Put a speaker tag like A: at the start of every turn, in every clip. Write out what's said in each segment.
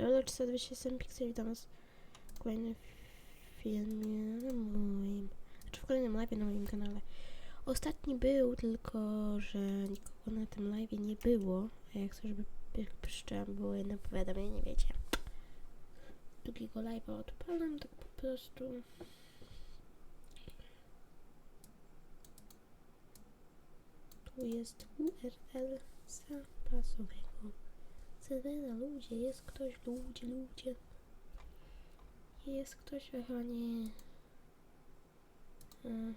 A: Elo 427 Pixel, witam was w kolejnym filmie na moim, znaczy w kolejnym live na moim kanale. Ostatni był, tylko że nikogo na tym live nie było, a jak chcę, żeby przyszczęłam było jedno powiadomienie, wiecie. Drugiego live'a odpalam, tak po prostu. Tu jest URL zapasowego serwera. Ludzie, jest ktoś, ludzie, ludzie. Jest ktoś, aha nie. Ale...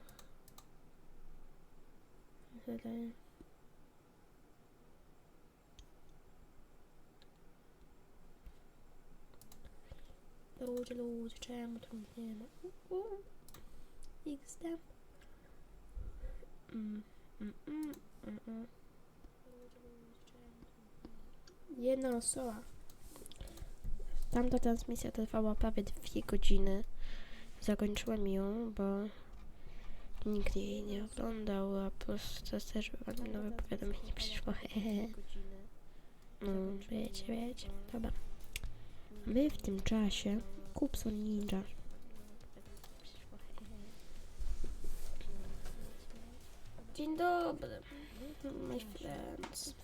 A: Ludzie, ludzie, czemu tu nie ma? XD. Mm, mm, mm, mm, mm. Jedna osoba. Tamta transmisja trwała prawie dwie godziny. Zakończyłem ją, bo nikt jej nie oglądał, a po prostu też wam nowe powiadomienie przyszło. no, wiecie, wiecie. Dobra. My w tym czasie Kupson Ninja. Dzień dobry, my friends.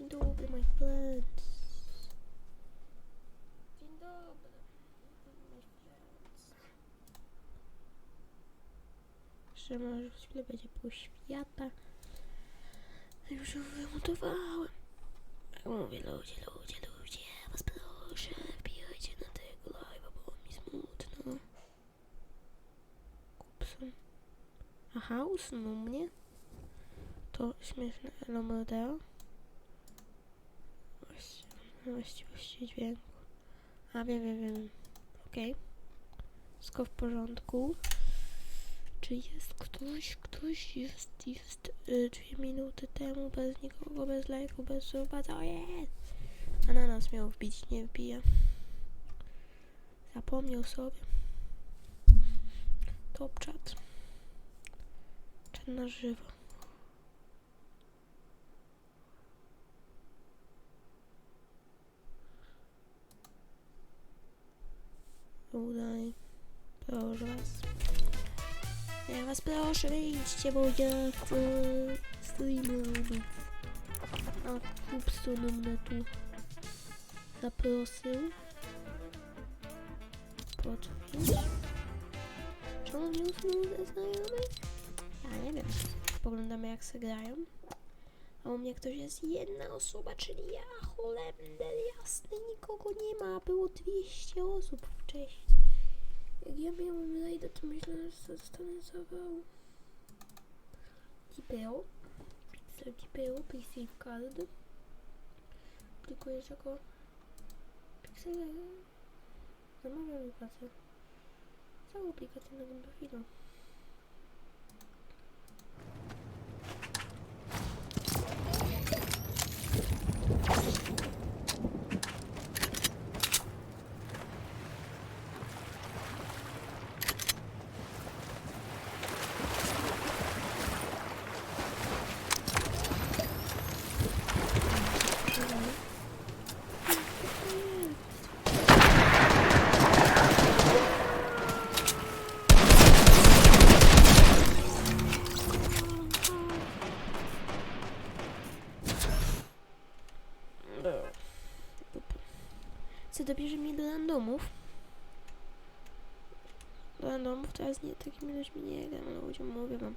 A: Dzień dobry, my friends. Dzień dobry, my friends. Jeszcze może w chwilę będzie pół świata. Już ją wymontowałem. Jak mówię, ludzie, ludzie, ludzie, was proszę, wbijajcie na tego live'a, bo mi smutno. Kupson. Aha, usunął mnie. To śmieszne Elo Mordeo. Właści- Właściwości dźwięku. A wiem, wiem, wiem. Okej. Wszystko w porządku. Czy jest ktoś? Ktoś jest, jest y, dwie minuty temu bez nikogo, bez lajku, bez suba. To jest! Ananas miał wbić, nie wbija. Zapomniał sobie. Top chat. Czat na żywo. Proszę was. Ja was proszę, wyjdźcie, bo ja chcę streama robić. A Kupson mnie tu zaprosił. Potwierdzić. Czy on usunął ze znajomych? Ja nie wiem. Poglądamy jak se grają. A u mnie ktoś jest jedna osoba, czyli ja, Holender, jasny, nikogo nie ma. Było 200 osób wcześniej. Ja miałam rajdę, to myślę, że zostanę zawał. DPO. Pixel DPO, Pixel Card. Aplikuję jako Pixel... Zamawiam aplikację. Całą aplikację na tym chwilę. Co dobierze mnie do randomów? Do randomów teraz nie takimi ludźmi nie gram, ale ludziom mówię wam.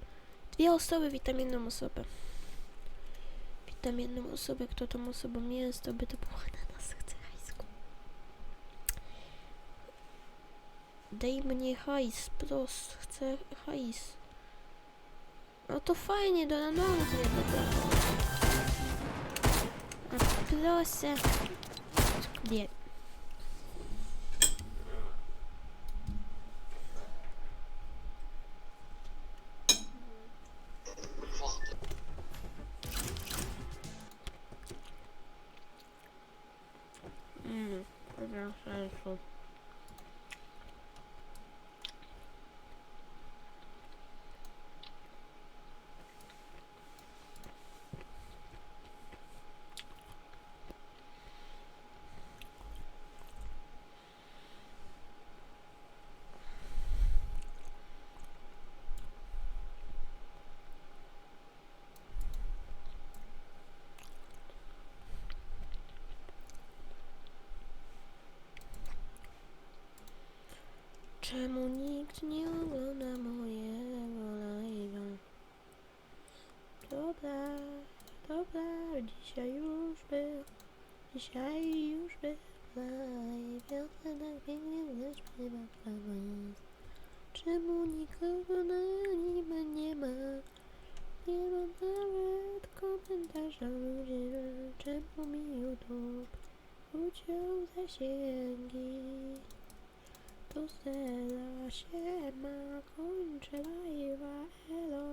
A: Dwie osoby, witam jedną osobę. Witam jedną osobę, kto tą osobą jest, to by to było na nas chce hajsku. Daj mnie hajs, prost, chcę hajs. No to fajnie, do randomów nie dobra. A, Proszę. Nie. Mm, Czemu nikt nie ogląda mojego live'a? Dobra, dobra, dzisiaj już był, dzisiaj już był live. Ja tak pięknie zaśpiewa dla was. Czemu nikogo na nim nie ma? Nie ma nawet komentarza ludzie, czemu mi YouTube uciął zasięgi? Those that I shed my country, I